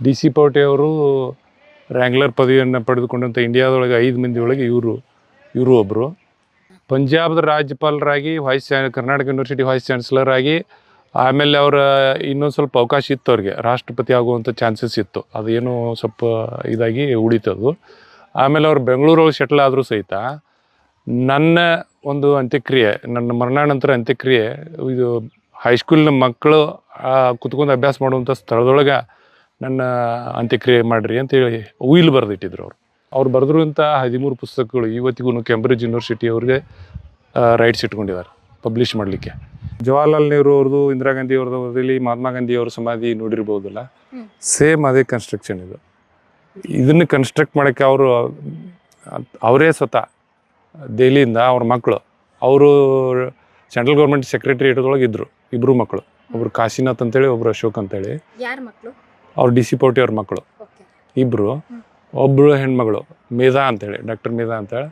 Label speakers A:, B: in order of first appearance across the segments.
A: D C ಪೌಟೆ ಅವರು wrangler ಪದವಿಯನ್ನು ಪಡೆದುಕೊಂಡಂಥ ಇಂಡಿಯಾದೊಳಗೆ ಐದು ಮಂದಿ ಒಳಗೆ ಇವರು ಇವರು ಒಬ್ಬರು ಪಂಜಾಬ್ದ ರಾಜ್ಯಪಾಲರಾಗಿ ವೈಸ್ ಚಾನ್ ಕರ್ನಾಟಕ ಯೂನಿವರ್ಸಿಟಿ ವೈಸ್ ಚಾನ್ಸಲರ್ ಆಗಿ ಆಮೇಲೆ ಅವರ ಇನ್ನೊಂದು ಸ್ವಲ್ಪ ಅವಕಾಶ ಇತ್ತು ಅವ್ರಿಗೆ. ರಾಷ್ಟ್ರಪತಿ ಆಗುವಂಥ ಚಾನ್ಸಸ್ ಇತ್ತು. ಅದು ಏನೋ ಸ್ವಲ್ಪ ಇದಾಗಿ ಉಳಿತದು. ಆಮೇಲೆ ಅವ್ರು ಬೆಂಗಳೂರೊಳಗೆ ಸೆಟ್ಲ್ ಆದರೂ ಸಹಿತ ನನ್ನ ಒಂದು ಅಂತ್ಯಕ್ರಿಯೆ, ನನ್ನ ಮರಣಾನಂತರ ಅಂತ್ಯಕ್ರಿಯೆ, ಇದು ಹೈಸ್ಕೂಲಿನ ಮಕ್ಕಳು ಕುತ್ಕೊಂಡು ಅಭ್ಯಾಸ ಮಾಡುವಂಥ ಸ್ಥಳದೊಳಗೆ ನನ್ನ ಅಂತ್ಯಕ್ರಿಯೆ ಮಾಡಿರಿ ಅಂತೇಳಿ ಉಯಿಲ್ ಬರೆದಿಟ್ಟಿದ್ರು ಅವರು. ಅವ್ರು ಬರೆದಿರುವಂಥ ಹದಿಮೂರು ಪುಸ್ತಕಗಳು ಇವತ್ತಿಗೂ ಕ್ಯಾಂಬ್ರಿಡ್ಜ್ ಯೂನಿವರ್ಸಿಟಿ ಅವ್ರಿಗೆ ರೈಟ್ಸ್ ಇಟ್ಕೊಂಡಿದ್ದಾರೆ ಪಬ್ಲಿಷ್ ಮಾಡಲಿಕ್ಕೆ. ಜವಾಹರ್ಲಾಲ್ ನೆಹರು ಅವ್ರದ್ದು ಇಂದಿರಾ ಗಾಂಧಿ ಅವ್ರದ್ದು ಮಹಾತ್ಮ ಗಾಂಧಿ ಅವ್ರ ಸಮಾಧಿ ನೋಡಿರ್ಬೋದಲ್ಲ? ಸೇಮ್ ಅದೇ ಕನ್ಸ್ಟ್ರಕ್ಷನ್ ಇದು. ಇದನ್ನು ಕನ್ಸ್ಟ್ರಕ್ಟ್ ಮಾಡೋಕ್ಕೆ ಅವರು ಅವರೇ ಸ್ವತಃ ದೆಹಲಿಯಿಂದ ಅವ್ರ ಮಕ್ಕಳು ಅವರು ಸೆಂಟ್ರಲ್ ಗೌರ್ಮೆಂಟ್ ಸೆಕ್ರೆಟರಿಯೇಟ್ದೊಳಗೆ ಇದ್ರು ಇಬ್ಬರು ಮಕ್ಕಳು ಒಬ್ರು ಕಾಶಿನಾಥ್ ಅಂತೇಳಿ ಒಬ್ರು ಅಶೋಕ್ ಅಂತೇಳಿ.
B: ಯಾರ ಮಕ್ಕಳು
A: ಅವ್ರು ಡಿ ಸಿ ಪೋಟಿ ಅವ್ರ ಮಕ್ಕಳು. ಇಬ್ಬರು ಒಬ್ಬರು ಹೆಣ್ಮಗಳು ಮೇಧಾ ಅಂತೇಳಿ ಡಾಕ್ಟರ್ ಮೇಧಾ ಅಂತೇಳಿ.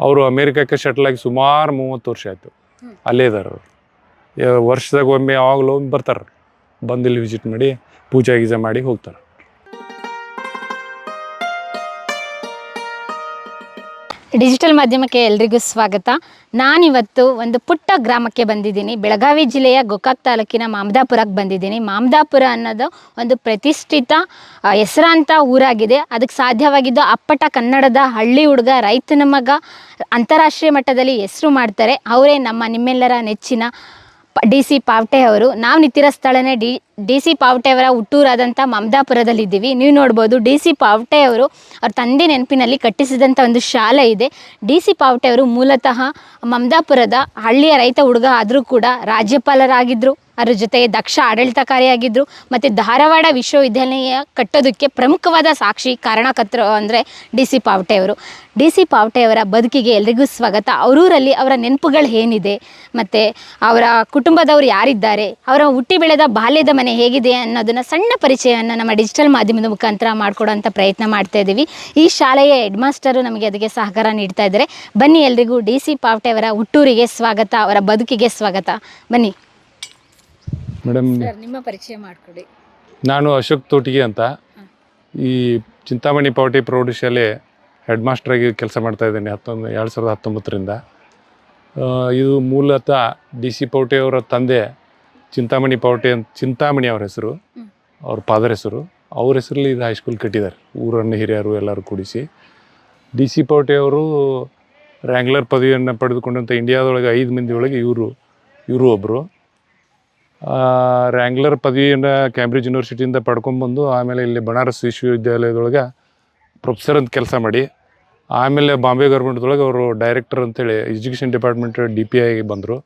A: ಅವರು ಅಮೇರಿಕಕ್ಕೆ ಶಟ್ಲ್ ಆಗಿ ಸುಮಾರು ಮೂವತ್ತು ವರ್ಷ ಆಯಿತು. ಅಲ್ಲೇ ಇದ್ದಾರೆ ಅವರು. ವರ್ಷದಾಗ ಒಮ್ಮೆ ಯಾವಾಗಲೂ ಬರ್ತಾರೆ. ಬಂದಿಲ್ಲಿ ಇಲ್ಲಿ ವಿಸಿಟ್ ಮಾಡಿ ಪೂಜೆ ಗೀಜೆ ಮಾಡಿ ಹೋಗ್ತಾರೆ.
B: ಡಿಜಿಟಲ್ ಮಾಧ್ಯಮಕ್ಕೆ ಎಲ್ರಿಗೂ ಸ್ವಾಗತ. ನಾನಿವತ್ತು ಒಂದು ಪುಟ್ಟ ಗ್ರಾಮಕ್ಕೆ ಬಂದಿದ್ದೀನಿ. ಬೆಳಗಾವಿ ಜಿಲ್ಲೆಯ ಗೋಕಾಕ್ ತಾಲೂಕಿನ ಮಾಮದಾಪುರಕ್ಕೆ ಬಂದಿದ್ದೀನಿ. ಮಾಮದಾಪುರ ಅನ್ನೋದು ಒಂದು ಪ್ರತಿಷ್ಠಿತ ಹೆಸರಾಂತ ಊರಾಗಿದೆ. ಅದಕ್ಕೆ ಸಾಧ್ಯವಾಗಿದ್ದು ಅಪ್ಪಟ ಕನ್ನಡದ ಹಳ್ಳಿ ಹುಡುಗ, ರೈತನ ಮಗ, ಅಂತಾರಾಷ್ಟ್ರೀಯ ಮಟ್ಟದಲ್ಲಿ ಹೆಸರು ಮಾಡ್ತಾರೆ. ಅವರೇ ನಮ್ಮ ನಿಮ್ಮೆಲ್ಲರ ನೆಚ್ಚಿನ ಡಿ ಸಿ ಪಾವಟೆ ಅವರು, ನಾವು ನಿಂತಿರೋ ಸ್ಥಳನೇ ಡಿ ಡಿ ಸಿ ಪಾವಟೆ ಅವರ ಹುಟ್ಟೂರಾದಂಥ ಮಮದಾಪುರದಲ್ಲಿದ್ದೀವಿ. ನೀವು ನೋಡ್ಬೋದು ಡಿ ಸಿ ಪಾವಟೆ ಅವರು ಅವ್ರ ತಂದೆ ನೆನಪಿನಲ್ಲಿ ಕಟ್ಟಿಸಿದಂಥ ಒಂದು ಶಾಲೆ ಇದೆ. ಡಿ ಸಿ ಪಾವಟೆ ಅವರು ಮೂಲತಃ ಮಮದಾಪುರದ ಹಳ್ಳಿಯ ರೈತ ಹುಡುಗ ಆದರೂ ಕೂಡ ರಾಜ್ಯಪಾಲರಾಗಿದ್ದರು ಅದ್ರ ಜೊತೆಗೆ ದಕ್ಷ ಆಡಳಿತಕಾರಿಯಾಗಿದ್ದರು ಮತ್ತು ಧಾರವಾಡ ವಿಶ್ವವಿದ್ಯಾಲಯ ಕಟ್ಟೋದಕ್ಕೆ ಪ್ರಮುಖವಾದ ಸಾಕ್ಷಿ ಕಾರಣಕರ್ತರು ಅಂದರೆ ಡಿ ಸಿ ಪಾವಟೆಯವರು ಡಿ ಸಿ ಪಾವಟೆಯವರ ಬದುಕಿಗೆ ಎಲ್ರಿಗೂ ಸ್ವಾಗತ. ಅವರೂರಲ್ಲಿ ಅವರ ನೆನಪುಗಳು ಏನಿದೆ? ಮತ್ತು ಅವರ ಕುಟುಂಬದವರು ಯಾರಿದ್ದಾರೆ? ಅವರ ಹುಟ್ಟಿ ಬೆಳೆದ ಬಾಲ್ಯದ ಮನೆ ಹೇಗಿದೆ ಅನ್ನೋದನ್ನು ಸಣ್ಣ ಪರಿಚಯವನ್ನು ನಮ್ಮ ಡಿಜಿಟಲ್ ಮಾಧ್ಯಮದ ಮುಖಾಂತರ ಮಾಡಿಕೊಡೋಂಥ ಪ್ರಯತ್ನ ಮಾಡ್ತಾ ಇದ್ದೀವಿ. ಈ ಶಾಲೆಯ ಹೆಡ್ ಮಾಸ್ಟರು ನಮಗೆ ಅದಕ್ಕೆ ಸಹಕಾರ ನೀಡ್ತಾ ಇದ್ದಾರೆ. ಬನ್ನಿ ಎಲ್ರಿಗೂ ಡಿ ಸಿ ಪಾವಟೆ ಅವರ ಹುಟ್ಟೂರಿಗೆ ಸ್ವಾಗತ, ಅವರ ಬದುಕಿಗೆ ಸ್ವಾಗತ. ಬನ್ನಿ.
A: ಮೇಡಮ್
B: ಸರ್ ನಿಮ್ಮ ಪರಿಚಯ ಮಾಡಿಕೊಡಿ.
A: ನಾನು ಅಶೋಕ್ ತೋಟಿಗೆ ಅಂತ. ಈ ಚಿಂತಾಮಣಿ ಪಾವಟಿ ಪ್ರೌಢಶಾಲೆ ಹೆಡ್ ಮಾಸ್ಟ್ರಾಗಿ ಕೆಲಸ ಮಾಡ್ತಾ ಇದ್ದೇನೆ ಹತ್ತೊಂದು ಎರಡು ಸಾವಿರದ ಹತ್ತೊಂಬತ್ತರಿಂದ. ಆ, ಇದು ಮೂಲತಃ ಡಿ ಸಿ ಪೌಟೆ ಅವರ ತಂದೆ ಚಿಂತಾಮಣಿ ಪೌಟೆ ಅಂತ ಚಿಂತಾಮಣಿ ಅವ್ರ ಹೆಸರು
B: ಹ್ಮ್.
A: ಅವ್ರ ಫಾದರ್ ಹೆಸರು. ಅವ್ರ ಹೆಸರಲ್ಲಿ ಇದು ಹೈಸ್ಕೂಲ್ ಕಟ್ಟಿದ್ದಾರೆ. ಊರನ್ನು ಹಿರಿಯರು ಎಲ್ಲರೂ ಕೂಡಿಸಿ. ಡಿ ಸಿ ಪೌಟೆ ಅವರು ರ್ಯಾಂಗ್ಲರ್ ಪದವಿಯನ್ನು ಪಡೆದುಕೊಂಡಂಥ ಇಂಡಿಯಾದೊಳಗೆ ಐದು ಮಂದಿ ಒಳಗೆ ಇವರು ಇವರು ಒಬ್ಬರು ರ್ಯಾಂಗ್ಲರ್ ಪದವಿಯನ್ನು ಕ್ಯಾಂಬ್ರಿಡ್ಜ್ ಯೂನಿವರ್ಸಿಟಿಯಿಂದ ಪಡ್ಕೊಂಡ್ಬಂದು ಆಮೇಲೆ ಇಲ್ಲಿ ಬನಾರಸ್ ವಿಶ್ವವಿದ್ಯಾಲಯದೊಳಗೆ ಪ್ರೊಫೆಸರ್ ಅಂತ ಕೆಲಸ ಮಾಡಿ ಆಮೇಲೆ ಬಾಂಬೆ ಗೌರ್ಮೆಂಟ್ದೊಳಗೆ ಅವರು ಡೈರೆಕ್ಟರ್ ಅಂತೇಳಿ ಎಜುಕೇಷನ್ ಡಿಪಾರ್ಟ್ಮೆಂಟ್ ಡಿ ಪಿ ಐಗೆ ಬಂದರು.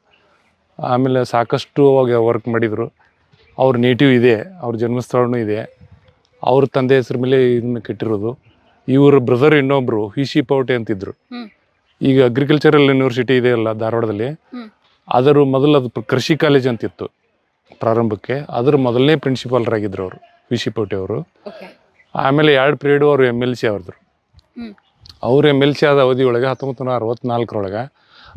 A: ಆಮೇಲೆ ಸಾಕಷ್ಟು ಅವಾಗ ವರ್ಕ್ ಮಾಡಿದರು. ಅವ್ರ ನೇಟಿವ್ ಇದೆ ಅವ್ರ ಜನ್ಮಸ್ಥಳನೂ ಇದೆ. ಅವ್ರ ತಂದೆ ಹೆಸರು ಮೇಲೆ ಇದನ್ನು ಕಟ್ಟಿರೋದು. ಇವ್ರ ಬ್ರದರ್ ಇನ್ನೊಬ್ಬರು ಹಿಶಿ ಪೌಟೆ ಅಂತಿದ್ರು. ಈಗ ಅಗ್ರಿಕಲ್ಚರಲ್ ಯೂನಿವರ್ಸಿಟಿ ಇದೆ ಅಲ್ಲ ಧಾರವಾಡದಲ್ಲಿ. ಅದರ ಮೊದಲು ಅದು ಕೃಷಿ ಕಾಲೇಜ್ ಅಂತಿತ್ತು. ಪ್ರಾರಂಭಕ್ಕೆ. ಅದರ ಮೊದಲನೇ ಪ್ರಿನ್ಸಿಪಾಲ್ರಾಗಿದ್ದರು ಅವರು ವಿ ಸಿ ಪೋಟೆ ಅವರು. ಆಮೇಲೆ ಎರಡು ಪೀರಿಯಡು ಅವರು ಎಂ ಎಲ್ ಸಿ ಅವ್ರದ್ರು ಅವ್ರ ಎಂ ಎಲ್ ಸಿ ಆದ ಅವಧಿಯೊಳಗೆ ಹತ್ತೊಂಬತ್ತು ನೂರ ಅರವತ್ತ್ನಾಲ್ಕರೊಳಗೆ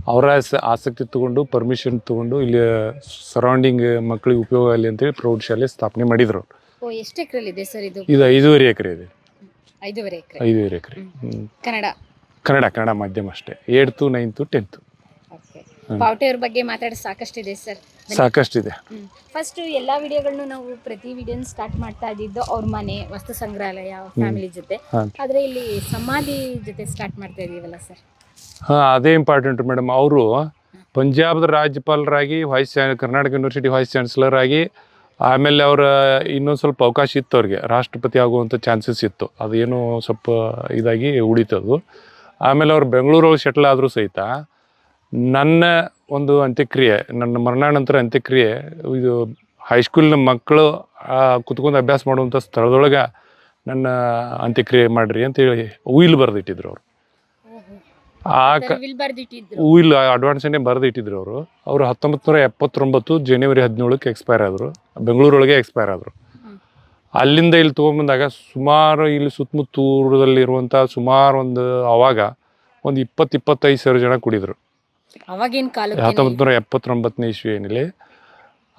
A: ಅವರ ಆಸ- ಆಸಕ್ತಿ ತಗೊಂಡು ಪರ್ಮಿಷನ್ ತಗೊಂಡು ಇಲ್ಲಿ ಸರೌಂಡಿಂಗ್ ಮಕ್ಕಳಿಗೆ ಉಪಯೋಗ ಆಗಲಿ ಅಂತೇಳಿ ಪ್ರೌಢಶಾಲೆ ಸ್ಥಾಪನೆ ಮಾಡಿದ್ರು.
B: ಎಷ್ಟು ಸರ್ ಇದು?
A: ಇದು ಐದೂವರೆ ಎಕರೆ ಇದೆ.
B: ಐದೂವರೆ ಎಕರೆ.
A: ಐದೂವರೆ ಎಕರೆ.
B: ಕನ್ನಡ?
A: ಕನ್ನಡ ಕನ್ನಡ ಮಾಧ್ಯಮ ಅಷ್ಟೇ. Eighth ninth tenth.
B: Okay Pavate ಅವ್ರ ಬಗ್ಗೆ ಮಾತಾಡ ಸಾಕಷ್ಟಿದೆ ಸರ್.
A: ಸಾಕಷ್ಟಿದೆ.
B: ಫಸ್ಟ್ ಎಲ್ಲಾ ವಿಡಿಯೋಗಳನ್ನು ನಾವು ಪ್ರತಿ ವಿಡಿಯೋನ ಸ್ಟಾರ್ಟ್ ಮಾಡ್ತಾ ಇದ್ದಿದ್ದು ಅವ್ರ ಮನೆ ವಸ್ತು ಸಂಗ್ರಹಾಲಯ ಫ್ಯಾಮಿಲಿ ಜೊತೆ. ಆದ್ರೆ ಇಲ್ಲಿ ಸಮಾಧಿ ಜೊತೆ ಸ್ಟಾರ್ಟ್ ಮಾಡ್ತಾ ಇದೀವಲ್ಲ ಸರ್
A: ಹಾ ಅದೇ ಇಂಪಾರ್ಟೆಂಟ್ ಮೇಡಮ್ ಅವರು ಪಂಜಾಬ್ದ ರಾಜ್ಯಪಾಲರಾಗಿ vice Karnataka University vice chancellor ಆಗಿ ಆಮೇಲೆ ಅವರ ಇನ್ನೊಂದು ಸ್ವಲ್ಪ ಅವಕಾಶ ಇತ್ತು ಅವ್ರಿಗೆ. ರಾಷ್ಟ್ರಪತಿ ಆಗುವಂಥ ಚಾನ್ಸಸ್ ಇತ್ತು. ಅದೇನೋ ಸ್ವಲ್ಪ ಇದಾಗಿ ಉಳಿತದು. ಆಮೇಲೆ ಅವ್ರು ಬೆಂಗಳೂರೊಳಗೆ ಸೆಟ್ಲ್ ಆದರೂ ಸಹಿತ ನನ್ನ ಒಂದು ಅಂತ್ಯಕ್ರಿಯೆ ನನ್ನ ಮರಣಾನಂತರ ಅಂತ್ಯಕ್ರಿಯೆ ಇದು ಹೈಸ್ಕೂಲಿನ ಮಕ್ಕಳು ಕುತ್ಕೊಂಡು ಅಭ್ಯಾಸ ಮಾಡುವಂಥ ಸ್ಥಳದೊಳಗೆ ನನ್ನ ಅಂತ್ಯಕ್ರಿಯೆ ಮಾಡಿರಿ ಅಂತೇಳಿ ಉಯಿಲ್ ಬರೆದಿಟ್ಟಿದ್ರು ಅವರು. ಆ ಕ ಉಯಿಲ್ ಅಡ್ವಾನ್ಸನ್ನೇ ಬರೆದಿಟ್ಟಿದ್ರು ಅವರು ಅವರು ಹತ್ತೊಂಬತ್ತು ನೂರ ಎಪ್ಪತ್ತೊಂಬತ್ತು ಜನವರಿ ಹದಿನೇಳಕ್ಕೆ ಎಕ್ಸ್ಪೈರ್ ಆದರು ಬೆಂಗಳೂರೊಳಗೆ ಎಕ್ಸ್ಪೈರ್ ಆದರು. ಅಲ್ಲಿಂದ ಇಲ್ಲಿ ತೊಗೊಂಬಂದಾಗ ಸುಮಾರು ಇಲ್ಲಿ ಸುತ್ತಮುತ್ತೂರದಲ್ಲಿರುವಂಥ ಸುಮಾರು ಒಂದು ಆವಾಗ ಒಂದು ಇಪ್ಪತ್ತು ಇಪ್ಪತ್ತೈದು ಸಾವಿರ ಜನ ಕುಡಿದ್ರು.
B: ಅವಾಗಿನ ಕಾಲಕ್ಕೆ
A: ಹತ್ತೊಂಬತ್ತು ನೂರ ಎಪ್ಪತ್ತೊಂಬತ್ತನೇ ಇಸ್ವಿ ಏನಿಲ್ಲ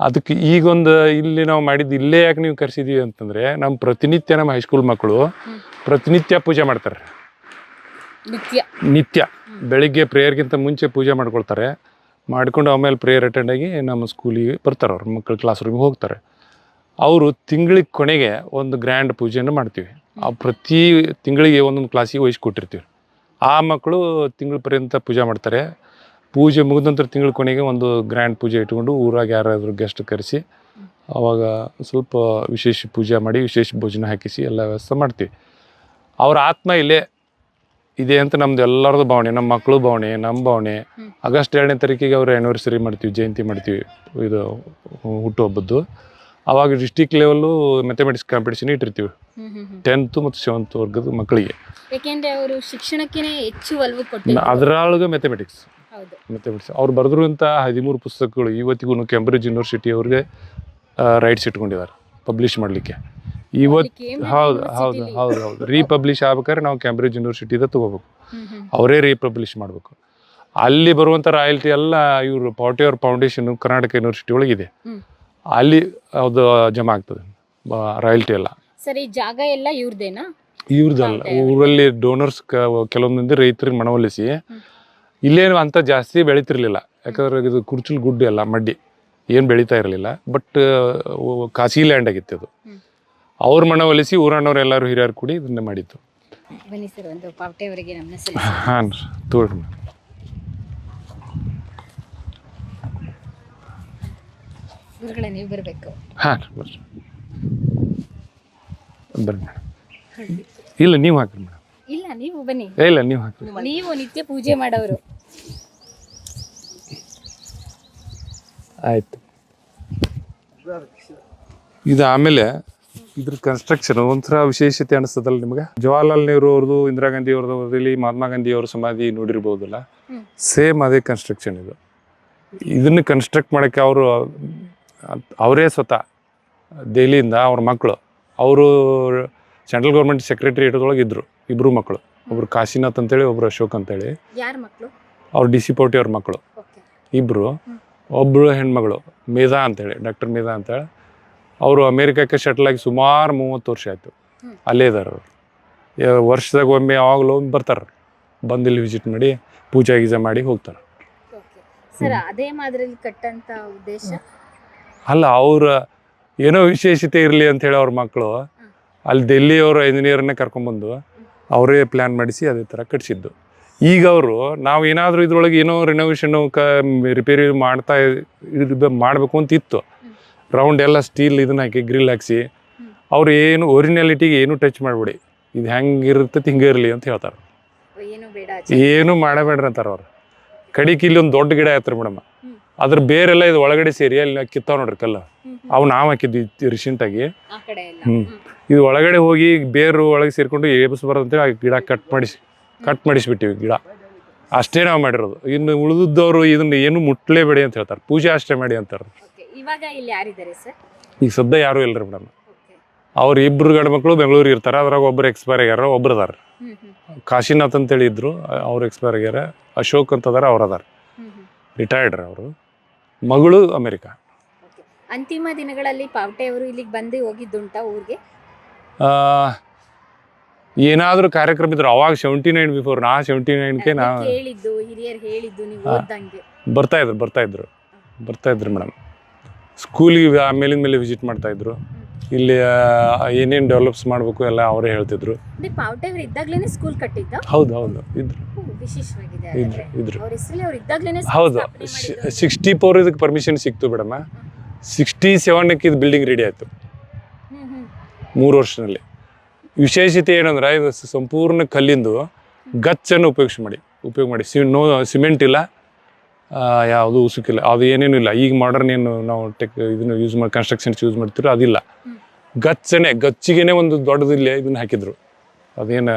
A: ಅದಕ್ಕೆ ಈಗೊಂದು ಇಲ್ಲಿ ನಾವು ಮಾಡಿದ್ದು ಇಲ್ಲೇ ಯಾಕೆ ನೀವು ಕರೆಸಿದೀವಿ ಅಂತಂದರೆ ನಮ್ಮ ಪ್ರತಿನಿತ್ಯ ನಮ್ಮ ಹೈಸ್ಕೂಲ್ ಮಕ್ಕಳು ಪ್ರತಿನಿತ್ಯ ಪೂಜೆ ಮಾಡ್ತಾರೆ.
B: ನಿತ್ಯ.
A: ನಿತ್ಯ. ಬೆಳಿಗ್ಗೆ ಪ್ರೇಯರ್ಗಿಂತ ಮುಂಚೆ ಪೂಜೆ ಮಾಡ್ಕೊಳ್ತಾರೆ. ಮಾಡ್ಕೊಂಡು ಆಮೇಲೆ ಪ್ರೇಯರ್ ಅಟೆಂಡ್ ಆಗಿ ನಮ್ಮ ಸ್ಕೂಲಿಗೆ ಬರ್ತಾರೆ ಅವ್ರ ಮಕ್ಕಳು ಕ್ಲಾಸ್ ರೂಮಿಗೆ ಹೋಗ್ತಾರೆ. ಅವರು ತಿಂಗಳಿಗೆ ಕೊನೆಗೆ ಒಂದು ಗ್ರ್ಯಾಂಡ್ ಪೂಜೆಯನ್ನು ಮಾಡ್ತೀವಿ. ಆ ಪ್ರತಿ ತಿಂಗಳಿಗೆ ಒಂದೊಂದು ಕ್ಲಾಸಿಗೆ ವಹಿಸ್ಕೊಟ್ಟಿರ್ತೀವಿ. ಆ ಮಕ್ಕಳು ತಿಂಗಳ ಪರ್ಯಂತ ಪೂಜೆ ಮಾಡ್ತಾರೆ. ಪೂಜೆ ಮುಗಿದ ನಂತರ ತಿಂಗಳ ಕೊನೆಗೆ ಒಂದು ಗ್ರ್ಯಾಂಡ್ ಪೂಜೆ ಇಟ್ಕೊಂಡು ಊರಾಗ ಯಾರಾದರೂ ಗೆಸ್ಟ್ ಕರೆಸಿ ಅವಾಗ ಸ್ವಲ್ಪ ವಿಶೇಷ ಪೂಜೆ ಮಾಡಿ ವಿಶೇಷ ಭೋಜನ ಹಾಕಿಸಿ ಎಲ್ಲ ವ್ಯವಸ್ಥೆ ಮಾಡ್ತೀವಿ. ಅವ್ರ ಆತ್ಮ ಇಲ್ಲೇ ಇದೆ ಅಂತ ನಮ್ದು ಎಲ್ಲರದು ಭಾವನೆ. ನಮ್ಮ ಮಕ್ಕಳು ಭಾವನೆ ನಮ್ಮ ಭಾವನೆ. ಆಗಸ್ಟ್ ಎರಡನೇ ತಾರೀಕಿಗೆ ಅವ್ರ ಆ್ಯನಿವರ್ಸರಿ ಮಾಡ್ತೀವಿ ಜಯಂತಿ ಮಾಡ್ತೀವಿ ಇದು ಹುಟ್ಟುಹಬ್ಬದ್ದು ಅವಾಗ ಡಿಸ್ಟಿಕ್ ಲೆವೆಲ್ಲು ಮ್ಯಾಥಮೆಟಿಕ್ಸ್ ಕಾಂಪಿಟೇಷನ್ ಇಟ್ಟಿರ್ತೀವಿ. ಟೆಂತು ಮತ್ತು ಸೆವೆಂತ್ ವರ್ಗದ ಮಕ್ಕಳಿಗೆ
B: ಯಾಕೆಂದ್ರೆ ಅವರು ಶಿಕ್ಷಣಕ್ಕೆ ಹೆಚ್ಚು ಒಲವು ಕೊಟ್ಟಿದ್ರು
A: ಅದರೊಳಗೆ ಮೆಥಮೆಟಿಕ್ಸ್ ಬಿಡಿಸಿ. ಅವ್ರು ಬರೆದಿರುವಂಥ ಹದಿಮೂರು ಪುಸ್ತಕಗಳು ಇವತ್ತಿಗೂ ಕ್ಯಾಂಬ್ರಿಡ್ಜ್ ಯೂನಿವರ್ಸಿಟಿ ಅವ್ರಿಗೆ ರೈಟ್ಸ್ ಇಟ್ಕೊಂಡಿದ್ದಾರೆ ಪಬ್ಲಿಷ್ ಮಾಡಲಿಕ್ಕೆ. ಇವತ್ತು ಹೌದು ಹೌದು ಹೌದು ಹೌದು. ರೀಪಬ್ಲಿಷ್ ಆಗ್ಬೇಕಾದ್ರೆ ನಾವು ಕ್ಯಾಂಬ್ರಿಡ್ಜ್ ಯೂನಿವರ್ಸಿಟಿದ ತೊಗೋಬೇಕು. ಅವರೇ ರೀಪಬ್ಲಿಷ್ ಮಾಡಬೇಕು. ಅಲ್ಲಿ ಬರುವಂಥ ರಾಯಲ್ಟಿ ಎಲ್ಲ ಇವರು ಪಾವಟಿಯವರ್ ಫೌಂಡೇಶನ್ ಕರ್ನಾಟಕ ಯೂನಿವರ್ಸಿಟಿ ಒಳಗಿದೆ. ಅಲ್ಲಿ ಅದು ಜಮಾ ಆಗ್ತದೆ ರಾಯಲ್ಟಿ ಎಲ್ಲ.
B: ಸರಿ ಜಾಗ ಎಲ್ಲ ಇವ್ರದೇನಾ?
A: ಇವ್ರದ್ದಲ್ಲ ಊರಲ್ಲಿ ಡೋನರ್ಸ್ ಕೆಲವೊಂದು ರೈತರಿಗೆ ಮನವೊಲಿಸಿ ಇಲ್ಲೇನು ಅಂತ ಜಾಸ್ತಿ ಬೆಳೀತಿರ್ಲಿಲ್ಲ. ಯಾಕಂದ್ರೆ ಇದು ಕುರ್ಚಲ್ ಗುಡ್ಡ ಎಲ್ಲ ಮಡ್ಡಿ. ಏನು ಬೆಳೀತಾ ಇರಲಿಲ್ಲ. ಬಟ್ ಖಾಸಗಿ ಲ್ಯಾಂಡ್ ಆಗಿತ್ತು ಅದು. ಅವ್ರ ಮಣ್ಣ ಒಲಿಸಿ ಊರಣ್ಣವ್ರು ಎಲ್ಲರೂ ಹಿರಿಯರು ಕೂಡಿ ಇದನ್ನ ಮಾಡಿದ್ದು.
B: ಬನ್ನಿ ಸರ್ ಒಂದು ನಮ್ಮ
A: ಹಾಂ ತೋಳ್ರಿ
B: ಗುರುಗಳ ನೀವು ಬರಬೇಕು.
A: ಹಾಂ ಬರ್ರಿ. ಬರ್ರಿ ಮೇಡಮ್ ಇಲ್ಲ ನೀವು ಹಾಕ್ರಿ ಮೇಡಮ್
B: ಇಲ್ಲ ನೀವು ಬನ್ನಿ.
A: ಇಲ್ಲ ನೀವು ಹಾಕ್ರಿ.
B: ನೀವು ನಿತ್ಯ ಪೂಜೆ ಮಾಡೋರು
A: ಆಯ್ತು. ಇದು ಆಮೇಲೆ ಇದ್ರ ಕನ್ಸ್ಟ್ರಕ್ಷನ್ ಒಂಥರ ವಿಶೇಷತೆ ಅನಿಸ್ತದಲ್ಲ ನಿಮಗೆ? ಜವಾಹರ್ಲಾಲ್ ನೆಹರು ಅವ್ರದ್ದು ಇಂದಿರಾ ಗಾಂಧಿ ಅವ್ರದ್ದು ಇಲ್ಲಿ ಮಹಾತ್ಮ ಗಾಂಧಿ ಅವ್ರ ಸಮಾಧಿ ನೋಡಿರ್ಬೋದಲ್ಲ? ಸೇಮ್ ಅದೇ ಕನ್ಸ್ಟ್ರಕ್ಷನ್ ಇದು. ಇದನ್ನ ಕನ್ಸ್ಟ್ರಕ್ಟ್ ಮಾಡೋಕ್ಕೆ ಅವರು ಅವರೇ ಸ್ವತಃ ದೆಹಲಿಯಿಂದ ಅವ್ರ ಮಕ್ಕಳು ಅವರು ಸೆಂಟ್ರಲ್ ಗೌರ್ಮೆಂಟ್ ಸೆಕ್ರೆಟರಿಯೇಟ್ದೊಳಗೆ ಇದ್ದರು ಇಬ್ಬರು ಮಕ್ಕಳು ಒಬ್ರು ಕಾಶಿನಾಥ್ ಅಂತೇಳಿ ಒಬ್ರು ಅಶೋಕ್ ಅಂತೇಳಿ.
B: ಯಾರ ಮಕ್ಕಳು
A: ಅವ್ರು ಡಿ ಸಿ ಪೋಟಿ ಅವ್ರ ಮಕ್ಕಳು
B: ಹ್ಮ್.
A: ಒಬ್ಬಳು ಹೆಣ್ಮಗಳು ಮೇಧಾ ಅಂತೇಳಿ ಡಾಕ್ಟರ್ ಮೇಧಾ ಅಂತೇಳಿ. ಅವರು ಅಮೇರಿಕಕ್ಕೆ ಶಟ್ಲ್ ಆಗಿ ಸುಮಾರು ಮೂವತ್ತು ವರ್ಷ ಆಯಿತು. ಅಲ್ಲೇ ಇದ್ದಾರೆ ಅವರು. ವರ್ಷದಾಗ ಒಮ್ಮೆ ಯಾವಾಗಲೂ ಬರ್ತಾರೆ. ಬಂದು ಇಲ್ಲಿ ವಿಸಿಟ್ ಮಾಡಿ ಪೂಜಾ ಗೀಜೆ ಮಾಡಿ ಹೋಗ್ತಾರೆ.
B: ಸರ್ ಅದೇ ಮಾದರಿಯಲ್ಲಿ ಕಟ್ಟಂತ ಉದ್ದೇಶ?
A: ಅಲ್ಲ ಅವರ ಏನೋ ವಿಶೇಷತೆ ಇರಲಿ ಅಂತ ಹೇಳಿ ಅವ್ರ ಮಕ್ಕಳು ಅಲ್ಲಿ ಡೆಲ್ಲಿಯವರು ಇಂಜಿನಿಯರ್ನೇ ಕರ್ಕೊಂಡ್ಬಂದು ಅವರೇ ಪ್ಲ್ಯಾನ್ ಮಾಡಿಸಿ ಅದೇ ಥರ ಕಟ್ಸಿದ್ದು. ಈಗ ಅವರು ನಾವು ಏನಾದರೂ ಇದ್ರೊಳಗೆ ಏನೋ ರಿನೋವೇಷನ್ನು ಕ ರಿಪೇರಿ ಮಾಡ್ತಾ ಇದು ಮಾಡಬೇಕು ಅಂತ ಇತ್ತು. ರೌಂಡ್ ಎಲ್ಲ ಸ್ಟೀಲ್ ಇದನ್ನ ಹಾಕಿ ಗ್ರಿಲ್ ಹಾಕ್ಸಿ ಅವ್ರು ಏನು ಒರಿಜಿನಾಲಿಟಿಗೆ ಏನು ಟಚ್ ಮಾಡಬೇಡಿ. ಇದು ಹೆಂಗಿರ್ತೈತೆ ಹಿಂಗೆ ಇರಲಿ ಅಂತ ಹೇಳ್ತಾರೆ.
B: ಏನು ಬೇಡ
A: ಏನು ಮಾಡಬೇಡ್ರಿ ಅಂತಾರೆ ಅವ್ರು. ಕಡಿ ಇಲ್ಲಿ ಒಂದು ದೊಡ್ಡ ಗಿಡ ಆಯ್ತು ಮೇಡಮ್. ಅದ್ರ ಬೇರೆಲ್ಲ ಇದು ಒಳಗಡೆ ಸೇರಿ ಅಲ್ಲಿ ಕಿತ್ತಾವ ನೋಡ್ರಿ ಕಲ್ಲ. ಅವು ನಾವು ಹಾಕಿದ್ವಿ ರೀಸೆಂಟಾಗಿ ಹ್ಮ್. ಇದು ಒಳಗಡೆ ಹೋಗಿ ಬೇರು ಒಳಗೆ ಸೇರ್ಕೊಂಡು ಏಬಿಸ್ಬಾರ್ದು ಅಂತೇಳಿ ಆ ಗಿಡ ಕಟ್ ಮಾಡಿಸಿ. ಕಟ್ ಮಾಡಿಸ್ಬಿಟ್ಟಿವಿ ಗಿಡ. ಅಷ್ಟೇ ನಾವು ಮಾಡಿರೋದು. ಇನ್ನು ಉಳಿದವರು ಇದನ್ನ ಏನು ಮುಟ್ಲೇಬೇಡಿ ಅಂತ ಹೇಳ್ತಾರೆ. ಪೂಜೆ ಅಷ್ಟೇ ಮಾಡಿ ಅಂತಾರೆ.
B: ಇವಾಗ ಇಲ್ಲಿ ಯಾರಿದ್ದಾರೆ ಸರ್?
A: ಈಗ ಸದ್ಯ ಯಾರು ಇಲ್ಲರಿ ಮೇಡಮ್. ಅವ್ರು ಇಬ್ಬರು ಗಂಡು ಮಕ್ಕಳು ಬೆಂಗಳೂರಿಗೆ ಇರ್ತಾರೆ. ಅದ್ರಾಗ ಒಬ್ಬರು ಎಕ್ಸ್ಪೈರ್ ಆಗ್ಯಾರ ಒಬ್ರು ಅದಾರ. ಕಾಶಿನಾಥ್ ಅಂತೇಳಿ ಇದ್ರು ಅವ್ರು ಎಕ್ಸ್ಪೈರ್ ಆಗ್ಯಾರ. ಅಶೋಕ್ ಅಂತ ಅದಾರ ಅವ್ರು ಅದಾರ. ರಿಟೈರ್ಡ್ ಅವರು. ಮಗಳು ಅಮೆರಿಕ.
B: ಅಂತಿಮ ದಿನಗಳಲ್ಲಿ ಪಾವಟೆ ಅವರು ಇಲ್ಲಿಗೆ ಬಂದು ಹೋಗಿದ್ದುಂಟಾ ಊರಿಗೆ?
A: ಏನಾದರೂ ಕಾರ್ಯಕ್ರಮ ಇದ್ರು ಅವಾಗ ಸೆವೆಂಟಿ ನೈನ್ ಬಿಫೋರ್ ನಾ ಸೆವೆಂಟಿ ನೈನ್ಗೆ ನಾ
B: ಕೇಳಿದ್ದು ಹಿರಿಯರು ಹೇಳಿದ್ದು ನೀವು. ಓದ್ದಂಗೆ.
A: ಬರ್ತಾ ಇದ್ರು ಬರ್ತಾ ಇದ್ರು. ಬರ್ತಾ ಇದ್ರು ಮೇಡಮ್ ಸ್ಕೂಲಿಗೆ ಆಮೇಲಿನ ಮೇಲೆ ವಿಸಿಟ್ ಮಾಡ್ತಾ ಇದ್ರು. ಇಲ್ಲಿ ಏನೇನು ಡೆವಲಪ್ಸ್ ಮಾಡಬೇಕು ಎಲ್ಲ ಅವರೇ ಹೇಳ್ತಿದ್ರು.
B: ಅಂದ್ರೆ ಇದ್ದಾಗ್ಲೇನೆ ಸ್ಕೂಲ್ ಕಟ್ಟಿದ್ದ?
A: ಹೌದು ಹೌದು ಇದ್ರು.
B: ವಿಶೇಷವಾಗಿದೆ
A: ಇದ್ರು. ಇದ್ರು.
B: ಅವ್ರ ಹೆಸರಲ್ಲಿ ಅವ್ರು ಇದ್ದಾಗ್ಲೇನೆ
A: ಹೌದು ಸಿಕ್ಸ್ಟಿ ಫೋರ್ ಇದಕ್ಕೆ ಪರ್ಮಿಷನ್ ಸಿಕ್ತು ಮೇಡಮ್. ಸಿಕ್ಸ್ಟಿ ಸೆವೆನ್ಕ್ಕೆ ಇದು ಬಿಲ್ಡಿಂಗ್ ರೆಡಿ ಆಯಿತು. ಮೂರು ವರ್ಷದಲ್ಲಿ. ವಿಶೇಷತೆ ಏನಂದ್ರೆ ಇದು ಸಂಪೂರ್ಣ ಕಲ್ಲಿಂದು ಗಚ್ಚನ್ನು ಉಪಯೋಗಿಸಿ ಮಾಡಿ ಉಪಯೋಗ ಮಾಡಿ ಸಿ ನೋ ಸಿಮೆಂಟ್ ಇಲ್ಲ ಯಾವುದು ಉಸುಕಿಲ್ಲ ಅದು ಏನೇನು ಇಲ್ಲ ಈಗ ಮಾಡರ್ನ್ ಏನು ನಾವು ಟೆಕ್ ಇದನ್ನು ಯೂಸ್ ಮಾಡಿ ಕನ್ಸ್ಟ್ರಕ್ಷನ್ಸ್ ಯೂಸ್ ಮಾಡ್ತಿರೋ ಅದಿಲ್ಲ. ಗಚ್ಚನೆ ಗಚ್ಚಿಗೆನೆ ಒಂದು ದೊಡ್ಡದಿಲ್ಲೇ ಇದನ್ನ ಹಾಕಿದ್ರು ಅದೇನು.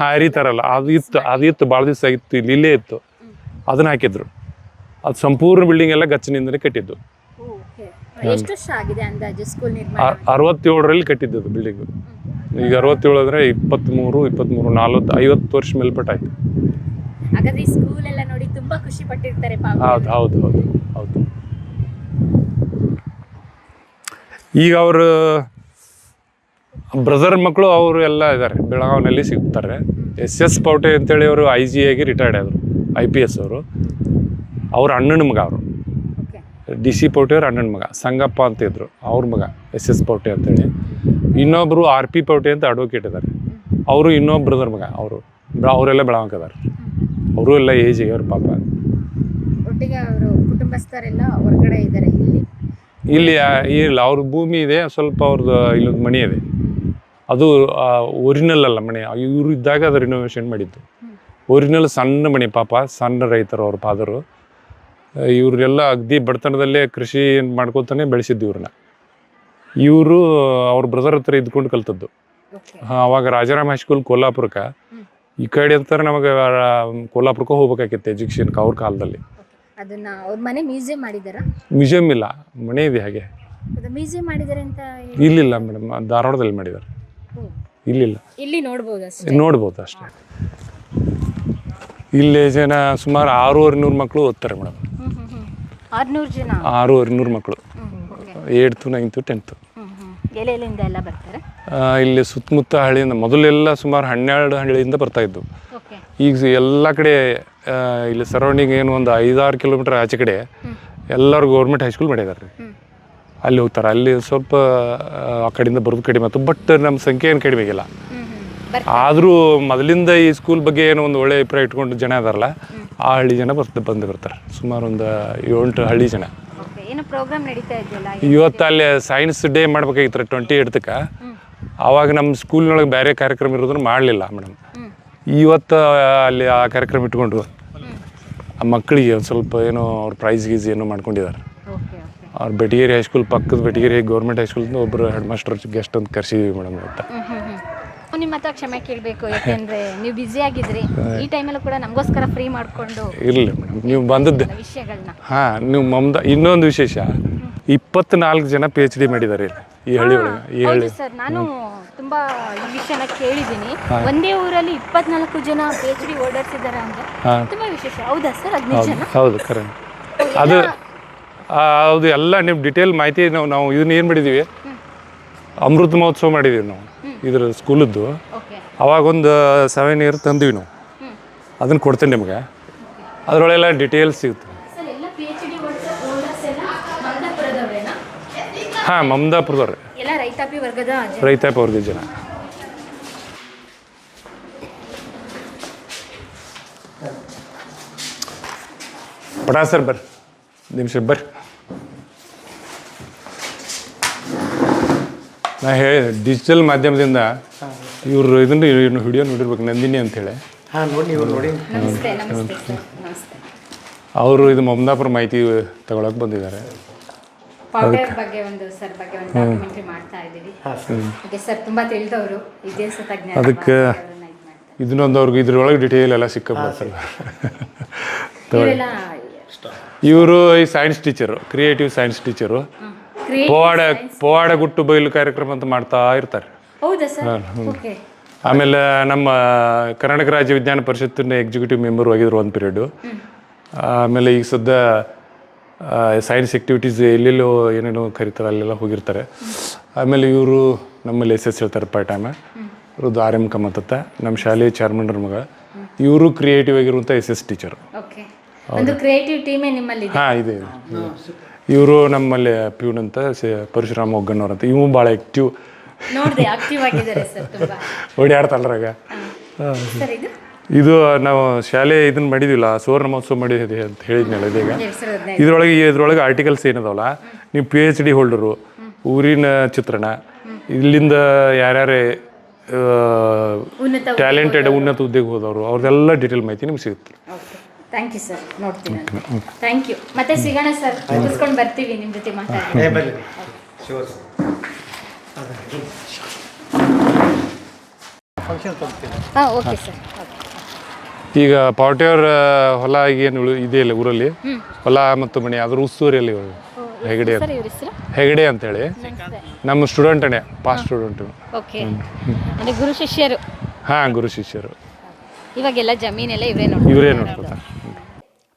A: ಹರಿತಾರಲ್ಲ ಅದು ಇತ್ತು ಅದು ಇತ್ತು ಭಾಳ ದಿವಸ ಇತ್ತು ಇಲ್ಲಿ ಇಲ್ಲೇ ಇತ್ತು. ಅದನ್ನ ಹಾಕಿದ್ರು ಅದು ಸಂಪೂರ್ಣ ಬಿಲ್ಡಿಂಗ್ ಎಲ್ಲ ಗಚ್ಚಿನಿಂದಲೇ ಕಟ್ಟಿದ್ದು.
B: ಎಷ್ಟು ವರ್ಷ ಆಗಿದೆ ಅಂದಾಜು ಸ್ಕೂಲ್ ನಿರ್ಮಾಣ?
A: ಅ- ಅರವತ್ತೇಳರಲ್ಲಿ ಕಟ್ಟಿದ್ದು ಬಿಲ್ಡಿಂಗ್ ಈಗ ಅರವತ್ತೇಳು ಅಂದರೆ ಇಪ್ಪತ್ತ್ಮೂರು ಇಪ್ಪತ್ತ್ಮೂರು ನಲ್ವತ್ತು ಐವತ್ತು ವರ್ಷ ಮೇಲ್ಪಟ್ಟಾಯ್ತು.
B: ಹಾಗಾದ್ರೆ ಈ ಸ್ಕೂಲ್ ಎಲ್ಲ ನೋಡಿ ತುಂಬಾ ಖುಷಿ ಪಟ್ಟಿರ್ತಾರೆ ಪಾಪ.
A: ಹೌದು ಹೌದು ಹೌದು ಹೌದು. ಈಗ ಅವರು ಬ್ರದರ್ ಮಕ್ಕಳು ಅವರು ಎಲ್ಲ ಇದ್ದಾರೆ ಬೆಳಗಾವಿನಲ್ಲಿ ಸಿಗ್ತಾರೆ. ಎಸ್ ಎಸ್ ಪೌಟೆ ಅಂತೇಳಿ ಅವರು ಐ ಜಿ ಆಗಿ ರಿಟೈರ್ಡ್ ಆದರು ಐ ಪಿ ಎಸ್ ಅವರು. ಅವ್ರ ಅಣ್ಣನ ಮಗ ಅವರು. ಡಿ ಸಿ ಪೌಟೆ ಅವ್ರ ಅಣ್ಣನ ಮಗ ಸಂಗಪ್ಪ ಅಂತ ಇದ್ರು ಅವ್ರ ಮಗ ಎಸ್ ಎಸ್ ಪೌಟೆ ಅಂತೇಳಿ. ಇನ್ನೊಬ್ಬರು ಆರ್ ಪಿ ಪೌಟೆ ಅಂತ ಅಡ್ವೊಕೇಟ್ ಇದ್ದಾರೆ ಅವರು ಇನ್ನೊಬ್ಬ ಬ್ರದರ್ ಮಗ ಅವರು. ಅವರೆಲ್ಲ ಬೆಳವಂಕ ಅದಾರ ಅವರು ಎಲ್ಲ ಏಜ್ ಅವ್ರ ಪಾಪ.
B: ಒಟ್ಟಿಗೆ ಅವರು ಕುಟುಂಬಸ್ಥರೆಲ್ಲ ಹೊರಗಡೆ ಇದ್ದಾರೆ ಇಲ್ಲಿ?
A: ಇಲ್ಲಿ ಇಲ್ಲ ಅವ್ರ ಭೂಮಿ ಇದೆ ಸ್ವಲ್ಪ ಅವ್ರದ್ದು ಇಲ್ಲೊಂದು ಮನೆ ಇದೆ. ಅದು ಒರಿಜಿನಲ್ ಅಲ್ಲ ಮನೆ. ಇವರು ಇದ್ದಾಗ ಅದು ರಿನೋವೇಷನ್ ಮಾಡಿದ್ದು. ಒರಿಜಿನಲ್ ಸಣ್ಣ ಮನೆ ಪಾಪ ಸಣ್ಣ ರೈತರು ಅವ್ರ ಫಾದರು ಇವರೆಲ್ಲ ಅಗ್ದಿ ಬಡತನದಲ್ಲೇ ಕೃಷಿ ಮಾಡ್ಕೊತಾನೆ ಬೆಳೆಸಿದ್ದು ಇವ್ರನ್ನ. ಇವರು ಅವ್ರ ಬ್ರದರ್ ಹತ್ರ ಇದ್ಕೊಂಡು ಕಲ್ತದ್ದು. ಅವಾಗ ರಾಜಾರಾಮ್ ಹೈಸ್ಕೂಲ್ ಕೋಲ್ಹಾಪುರಕ್ಕೆ ಈ ಕಡೆ ಅಂತಾರೆ ನಮಗೆ ಕೊಲ್ಲಾಪುರಕ್ಕೆ ಹೋಗ್ಬೇಕಾಗಿತ್ತು ಎಜುಕೇಶನ್ ಅವ್ರ ಕಾಲದಲ್ಲಿ.
B: ಅದನ್ನ ಅವ್ರ ಮನೆ ಮ್ಯೂಸಿಯಂ ಮಾಡಿದಾರಾ?
A: ಮ್ಯೂಸಿಯಂ ಇಲ್ಲ ಮನೆ ಇದೆ ಹಾಗೆ.
B: ಮ್ಯೂಸಿಯಂ ಅಂತ
A: ಇಲ್ಲಿಲ್ಲ ಮೇಡಮ್ ಧಾರವಾಡದಲ್ಲಿ ಮಾಡಿದ್ದಾರೆ ಇಲ್ಲಿಲ್ಲ.
B: ಇಲ್ಲಿ ನೋಡ್ಬೋದು ಅಷ್ಟೇ.
A: ನೋಡ್ಬೋದು ಅಷ್ಟೇ. ಇಲ್ಲಿ ಜನ ಸುಮಾರು ಆರೂವರೆ ನೂರು ಮಕ್ಕಳು ಓದ್ತಾರೆ ಮೇಡಮ್.
B: ಆರ್ನೂರು ಜನ?
A: ಆರೂವರೆ ನೂರು ಮಕ್ಕಳು ಏಡ್ತು ನೈನ್ತು ಟೆಂತು.
B: ಹ್ಮ್ ಹ್ಮ್. ಎಲ್ಲೆಲ್ಲಿಂದ ಎಲ್ಲ ಬರ್ತಾರೆ?
A: ಇಲ್ಲಿ ಸುತ್ತಮುತ್ತ ಹಳ್ಳಿಯಿಂದ ಮೊದಲೆಲ್ಲ ಸುಮಾರು ಹನ್ನೆರಡು ಹಳ್ಳಿಯಿಂದ ಬರ್ತಾ
B: ಇದ್ದು.
A: ಈಗ ಎಲ್ಲ ಕಡೆ ಇಲ್ಲಿ ಸರೌಂಡಿಂಗ್ ಏನು ಒಂದು ಐದಾರು ಕಿಲೋಮೀಟರ್ ಆಚೆ ಕಡೆ ಎಲ್ಲರೂ ಗೌರ್ಮೆಂಟ್ ಹೈಸ್ಕೂಲ್ ಮಾಡಿದ್ದಾರೆ. ರೀ ಅಲ್ಲಿ ಹೋಗ್ತಾರೆ. ಅಲ್ಲಿ ಸ್ವಲ್ಪ ಆ, ಕಡೆಯಿಂದ ಬರೋದು ಕಡಿಮೆ ಆಯ್ತು. ಬಟ್ ನಮ್ಮ ಸಂಖ್ಯೆ ಏನು ಕಡಿಮೆ ಆಗಿಲ್ಲ. ಆದರೂ ಮೊದಲಿಂದ ಈ ಸ್ಕೂಲ್ ಬಗ್ಗೆ ಏನೋ ಒಂದು ಒಳ್ಳೆ ಅಭಿಪ್ರಾಯ ಇಟ್ಕೊಂಡು ಜನ ಅದಾರಲ್ಲ ಆ ಹಳ್ಳಿ ಜನ ಬರ್ತಾ ಬಂದು ಬರ್ತಾರೆ. ಸುಮಾರು ಒಂದು ಏಳೆಂಟು ಹಳ್ಳಿ ಜನ.
B: ಓಕೆ ಏನೋ ಪ್ರೋಗ್ರಾಮ್ ನಡೀತಾ ಇದೆಯಲ್ಲ
A: ಇವತ್ತು ಅಲ್ಲಿ ಸೈನ್ಸ್ ಡೇ ಮಾಡ್ಬೇಕಾಗಿತ್ತು ಟ್ವೆಂಟಿ ಏಟ್ತಕ್ಕೆ ಆವಾಗ ನಮ್ಮ ಸ್ಕೂಲ್ನೊಳಗೆ ಬೇರೆ ಕಾರ್ಯಕ್ರಮ ಇರೋದನ್ನು ಮಾಡಲಿಲ್ಲ ಮೇಡಮ್. ಇವತ್ತು ಅಲ್ಲಿ ಆ ಕಾರ್ಯಕ್ರಮ ಇಟ್ಕೊಂಡು ಆ ಮಕ್ಕಳಿಗೆ ಒಂದು ಸ್ವಲ್ಪ ಏನೋ ಅವ್ರ ಪ್ರೈಸ್ ಗೀಸ್ ಏನೋ ಮಾಡ್ಕೊಂಡಿದ್ದಾರೆ ಅವ್ರ ಬೆಟಗೇರಿ ಹೈಸ್ಕೂಲ್ ಪಕ್ಕದ ಬೆಟಗೇರಿ ಗೌರ್ಮೆಂಟ್ ಹೈಸ್ಕೂಲ್ ಒಬ್ಬರು ಹೆಡ್ ಮಾಸ್ಟರ್ ಗೆಸ್ಟ್ ಅಂತ ಕರೆಸಿದ್ವಿ ಮೇಡಮ್ ಇವತ್ತು.
B: ನಿಮ್ಮ ಹತ್ರ ಕ್ಷಮೆ ಕೇಳಬೇಕು ಯಾಕೆಂದ್ರೆ ನೀವು ಬ್ಯುಸಿ ಆಗಿದ್ರಿ. ಈ ಟೈಮಲ್ಲೂ ಕೂಡ ನಮಗೋಸ್ಕರ ಫ್ರೀ ಮಾಡಿಕೊಂಡು
A: ಇರಲಿ ಮೇಡಮ್ ನೀವು ಬಂದದ್ದು
B: ವಿಷಯಗಳನ್ನ
A: ಹಾಂ ನೀವು ಮಮ್ದ ಇನ್ನೊಂದು ವಿಶೇಷ. ಇಪ್ಪತ್ನಾಲ್ಕು ಜನ ಪಿ ಎಚ್ ಡಿ ಮಾಡಿದ್ದಾರೆ ಇಲ್ಲಿ ಈ ಹಳ್ಳಿ ಒಳಗೆ ಈ ಹಳ್ಳಿ.
B: ಸರ್. ನಾನು ತುಂಬಾ ಈ ವಿಷಯನ ಕೇಳಿದ್ದೀನಿ. ಒಂದೇ ಊರಲ್ಲಿ ಇಪ್ಪತ್ನಾಲ್ಕು ಜನ ಪಿ ಎಚ್ ಡಿ ಓಡರ್ಸ್ ಇದ್ದಾರೆ ಅಂದ್ರೆ
A: ಹಾಂ.
B: ತುಂಬಾ ವಿಶೇಷ. ಹೌದಾ ಸರ್? ಅದು ನಿಜನಾ
A: ಹೌದು ಕರೆ ಅದು ಆ, ಅದು ಎಲ್ಲ ನಿಮ್ಮ ಡಿಟೇಲ್ ಮಾಹಿತಿ ನಾವು ನಾವು ಇದನ್ನ ಏನು ಮಾಡಿದ್ದೀವಿ ಅಮೃತ ಮಹೋತ್ಸವ ಮಾಡಿದ್ದೀವಿ ನಾವು. ಇದ್ರ ಸ್ಕೂಲದ್ದು.
B: ಅವಾಗೊಂದು
A: ಅವಾಗ ಒಂದು ಸೆವೆನ್ ಇಯರ್ ತಂದ್ವಿ ನಾವು. ಅದನ್ನು ಕೊಡ್ತೇನೆ ನಿಮಗೆ. ಅದರೊಳಗೆಲ್ಲ ಡಿಟೇಲ್ಸ್ ಸಿಗುತ್ತೆ. ಹಾಂ ಮಮದಾಪುರದವ್ರೆ
B: ರೈತಾಪಿ ವರ್ಗದ ಜನ?
A: ಪಟಾ ಸರ್ ಬರ್ರಿ. ನಿಮಿಷ ಬರ್ರಿ. ನಾ ಹೇಳಿ ಡಿಜಿಟಲ್ ಮಾಧ್ಯಮದಿಂದ ಇವರು ಇದನ್ನು ಇವ್ರನ್ನ ವಿಡಿಯೋ ನೋಡಿರ್ಬೇಕು ನಂದಿನಿ ಅಂತೇಳಿ
C: ಹಾಂ ನೋಡಿ ಇವ್ರು ನೋಡಿ.
B: ನಮಸ್ತೆ ನಮಸ್ತೆ ಸರ್ ನಮಸ್ತೆ.
A: ಅವರು ಇದು ಮಮದಾಪುರ ಮಾಹಿತಿ ತಗೊಳಕ್ಕೆ ಬಂದಿದ್ದಾರೆ.
B: ಪೌಡರ್ ಬಗ್ಗೆ ಒಂದು ಸರ್ ಬಗ್ಗೆ ಒಂದು ಡಾಕ್ಯುಮೆಂಟ್ರಿ ಮಾಡ್ತಾ ಇದ್ದೀವಿ. ಹಾಗೆ ಸರ್. ತುಂಬಾ ತಿಳಿದವರು. ಇತಿಹಾಸ ತಜ್ಞ
A: ಅದಕ್ಕೆ ಇದನ್ನೊಂದು ಅವ್ರಿಗೆ ಇದ್ರೊಳಗೆ ಡಿಟೇಲ್ ಎಲ್ಲ ಸಿಕ್ಕಬಿಡ್ತಲ್ಲ ಇವರು ಈ science teacher creative science teacher ಪವಾಡ ಪವಾಡ ಗುಟ್ಟು ಬಯಲು ಕಾರ್ಯಕ್ರಮ ಅಂತ ಮಾಡ್ತಾ ಇರ್ತಾರೆ.
B: ಹೌದಾ ಸರ್? ಓಕೆ.
A: ಆಮೇಲೆ ನಮ್ಮ ಕರ್ನಾಟಕ ರಾಜ್ಯ ವಿಜ್ಞಾನ ಪರಿಷತ್ತಿನ ಎಕ್ಸಿಕ್ಯೂಟಿವ್ ಮೆಂಬರ್ ಆಗಿದ್ರು ಒಂದು ಪೀರಿಯಡು ಆಮೇಲೆ ಈಗ ಸದ್ಯ ಸೈನ್ಸ್ ಆ್ಯಕ್ಟಿವಿಟೀಸ್ ಎಲ್ಲೆಲ್ಲೋ ಏನೇನೋ ಕರಿತಾರೆ ಅಲ್ಲೆಲ್ಲ ಹೋಗಿರ್ತಾರೆ. ಆಮೇಲೆ ಇವರು ನಮ್ಮಲ್ಲಿ ಎಸ್ ಎಸ್ ಹೇಳ್ತಾರೆ ಪಾರ್ಟ್ ಟೈಮ್ ಇವ್ರದ್ದು ಆರ್ ಎಂ ಅಂತ ನಮ್ಮ ಶಾಲೆಯ ಚೇರ್ಮನ್ ಮಗ. ಇವರು ಕ್ರಿಯೇಟಿವ್ ಆಗಿರುವಂಥ ಎಸ್ ಎಸ್ ಟೀಚರ್
B: ಓಕೆ. ಒಂದು ಕ್ರಿಯೇಟಿವ್ ಟೀಮೇ ನಿಮ್ಮಲ್ಲಿ ಇದೆ.
A: ಹಾಂ ಇದೆ ಇವರು ನಮ್ಮಲ್ಲಿ ಪ್ಯೂನ್ ಅಂತ ಸೆ- ಪರಶುರಾಮ ಒಗ್ಗಣ್ಣವ್ರ ಅಂತ. ಇವು ಭಾಳ ಆ್ಯಕ್ಟಿವ್
B: ನೋಡಿದೆ ಆಕ್ಟಿವ್ ಆಗಿದ್ದಾರೆ ಸರ್ ತುಂಬಾ.
A: ಓಡಾಡ್ತಲ್ರಾಗ
B: ಸರ್ ಇದು?
A: ಇದು ನಾವು ಶಾಲೆ ಇದನ್ನ ಮಾಡಿದಿಲ್ಲ ಸುವರ್ಣ ಮಹೋತ್ಸವ ಮಾಡಿದೆ ಅಂತ ಹೇಳಿದ್ನಲ್ಲ ಇದೀಗ.
B: ಎರಡ್ ಸಾವಿರದ ಹದಿನೈದು.
A: ಇದ್ರೊಳಗೆ ಇದ್ರೊಳಗೆ ಆರ್ಟಿಕಲ್ಸ್ ಏನದವಲ್ಲ ನೀವು ಪಿ ಎಚ್ ಡಿ ಹೋಲ್ಡರು ಊರಿನ ಚಿತ್ರಣ ಇಲ್ಲಿಂದ ಯಾರ್ಯಾರೇ
B: ಉನ್ನತ
A: ಟ್ಯಾಲೆಂಟೆಡ್ ಉನ್ನತ ಉದ್ಯೋಗ ಹೋದವರು ಅವ್ರದ್ದೆಲ್ಲ ಡೀಟೇಲ್ ಮಾಹಿತಿ ನಿಮ್ಗೆ ಸಿಗುತ್ತೆ.
B: ಓಕೆ ಥ್ಯಾಂಕ್ ಯು ಸರ್ ನೋಡ್ತೀನಿ ಥ್ಯಾಂಕ್ ಯು ಮತ್ತೆ ಸಿಗೋಣ ಸರ್ ಮುಗಿಸ್ಕೊಂಡು ಬರ್ತೀವಿ ನಿಮ್ಮ ಜೊತೆ ಮಾತಾಡಿ. ಹಾಂ ಓಕೆ ಸರ್
A: ಈಗ ಪಾವಟಿಯವ್ರ ಹೊಲ ಏನು ಇದೆ ಇದೆಯಲ್ಲ ಊರಲ್ಲಿ? ಹೊಲ ಮತ್ತು ಮನೆ ಅದ್ರ ಉಸ್ತುವಾರಿಯಲ್ಲಿ ಅಲ್ಲಿ ಹೆಗಡೆ ಹೆಗಡೆ ಅಂತೇಳಿ. ನಮ್ಮ ಸ್ಟೂಡೆಂಟನೇ ಪಾಸ್ಟ್ ಸ್ಟೂಡೆಂಟ್
B: ಓಕೆ ಅಂದರೆ ಗುರು ಶಿಷ್ಯರು.
A: ಹಾಂ ಗುರು ಶಿಷ್ಯರು.
B: ಇವಾಗೆಲ್ಲ ಜಮೀನೆಲ್ಲ ಇವರೇ
A: ಇವರೇ ನೋಡ್ಕೊತಾರೆ.